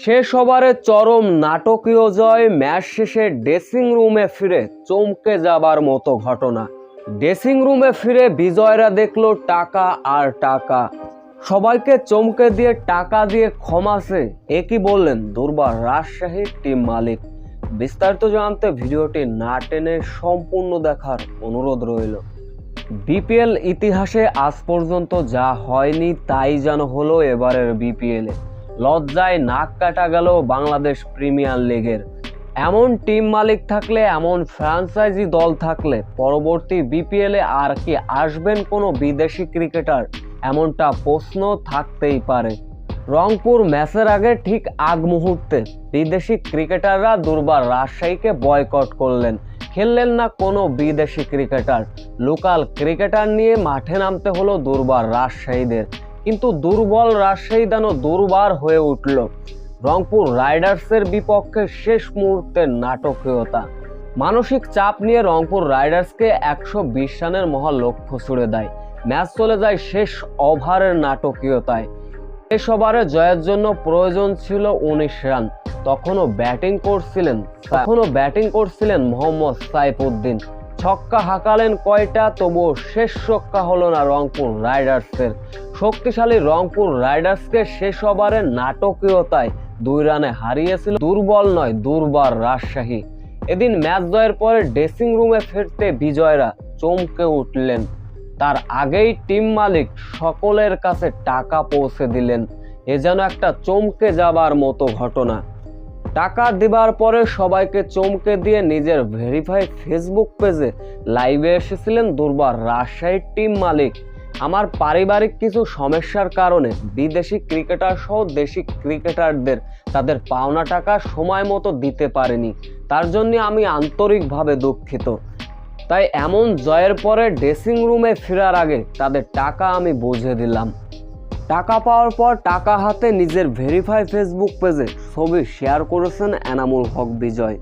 শেষ ওভারে চরম নাটকীয় জয়, ম্যাচ শেষে ড্রেসিং রুমে ফিরে চমকে যাবার মতো ঘটনা। ড্রেসিং রুমে ফিরে বিজয়রা দেখল টাকা আর টাকা। সবাইকে চমকে দিয়ে টাকা দিয়ে ক্ষমাসে একই বললেন দুর্বার রাজশাহী টিম মালিক। বিস্তারিত জানতে ভিডিওটি না টেনে সম্পূর্ণ দেখার অনুরোধ রইল। বিপিএল ইতিহাসে আজ পর্যন্ত যা হয়নি তাই যেন হলো এবারের বিপিএলে। লজ্জায় নাক কাটা গেল বাংলাদেশ প্রিমিয়ার লিগের। এমন টিম মালিক থাকলে, এমন ফ্র্যাঞ্চাইজি দল থাকলে পরবর্তী বিপিএলে আর কি আসবেন কোনো বিদেশি ক্রিকেটার? এমনটা প্রশ্ন থাকতেই পারে। রংপুর ম্যাচের আগে ঠিক আগ মুহূর্তে বিদেশি ক্রিকেটাররা দুর্বার রাজশাহীকে বয়কট করলেন। খেললেন না কোনো বিদেশি ক্রিকেটার। লোকাল ক্রিকেটার নিয়ে মাঠে নামতে হলো দুর্বার রাজশাহীদের। কিন্তু দুর্বল রাজশাহী যেন দুর্বার হয়ে উঠল। রংপুর রাইডার্সের বিপক্ষে শেষ মুহূর্তের নাটকীয়তা। মানসিক চাপ নিয়ে রংপুর রাইডার্সকে একশো বিশ রানের মহা লক্ষ্য ছুড়ে দেয়। ম্যাচ চলে যায় শেষ ওভারের নাটকীয়তায়। শেষ ওভারে জয়ের জন্য প্রয়োজন ছিল উনিশ রান। তখনও ব্যাটিং করছিলেন তখনও ব্যাটিং করছিলেন মোহাম্মদ সাইফুদ্দিন। ছক্কা হাঁকালেন কয়টা? তবুও শেষ ছক্কা হলো না রংপুর রাইডার্সের। শক্তিশালী রংপুর রাইডার্সকে শেষ ওভারের নাটকীয়তায় দুই রানে হারিয়েছিল। দুর্বল নয়, দুর্বার রাজশাহী। এদিন ম্যাচ জয়ের পরে ড্রেসিং রুমে ফিরতে বিজয়রা চমকে উঠলেন। তার আগেই টিম মালিক সকলের কাছে টাকা পৌঁছে দিলেন। এ যেন একটা চমকে যাবার মতো ঘটনা। টাকা দেবার পরে সবাইকে চমকে দিয়ে নিজের ভেরিফাই ফেসবুক পেজে লাইভে এসেছিলেন দুর্বার রাজশাহীর টিম মালিক। আমার পারিবারিক কিছু সমস্যার কারণে বিদেশি ক্রিকেটার সহ দেশি ক্রিকেটারদের তাদের পাওনা টাকা সময় মতো দিতে পারেনি। তার জন্য আমি আন্তরিকভাবে দুঃখিত। তাই এমন জয়ের পরে ড্রেসিং রুমে ফেরার আগে তাদের টাকা আমি বুঝে দিলাম। টাকা পাওয়ার পর টাকা হাতে নিজের ভেরিফাই ফেসবুক পেজে ছবি শেয়ার করেছেন এনামুল হক বিজয়।